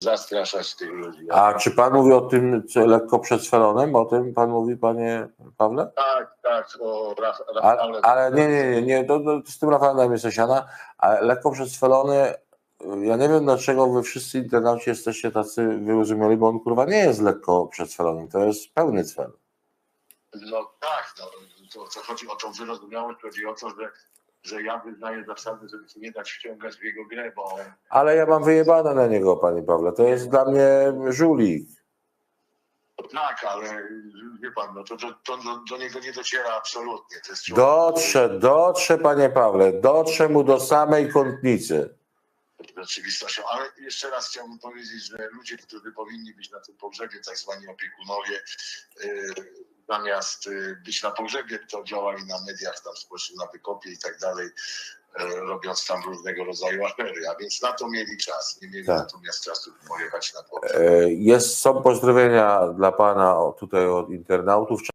zastraszać tych ludzi. A czy pan mówi o tym co lekko przetrzelonym? O tym pan mówi, panie Pawle? Tak, tak, o Raf, Ale, Rafale. ale nie, nie, nie, nie to, to, z tym Rafałem jest Sesiana, ale lekko przestrzelony, ja nie wiem dlaczego wy wszyscy internauci jesteście tacy wyrozumiali, bo on kurwa nie jest lekko przestrzelony, to jest pełny cel. No tak, no, to, to chodzi o tą wyrozumiałość, chodzi o to, że, że ja wyznaję zasady, żeby się nie dać wciągać w jego grę, bo Ale ja mam wyjebane na niego, panie Pawle, to jest dla mnie żulik. tak, ale wie pan, no to, to, to do, do niego nie dociera absolutnie. To jest człowiek, Dotrze, dotrze, panie Pawle, dotrze mu do samej kątnicy. rzeczywistością. Ale jeszcze raz chciałbym powiedzieć, że ludzie, którzy powinni być na tym pogrzebie, tak zwani opiekunowie, yy, zamiast być na pogrzebie, to działali na mediach tam społecznych, na wykopie i tak dalej, yy, robiąc tam różnego rodzaju afery. A więc na to mieli czas. Nie mieli Tak. natomiast czasu pojechać na pogrzeb. E, Jest, są pozdrowienia dla pana tutaj od internautów.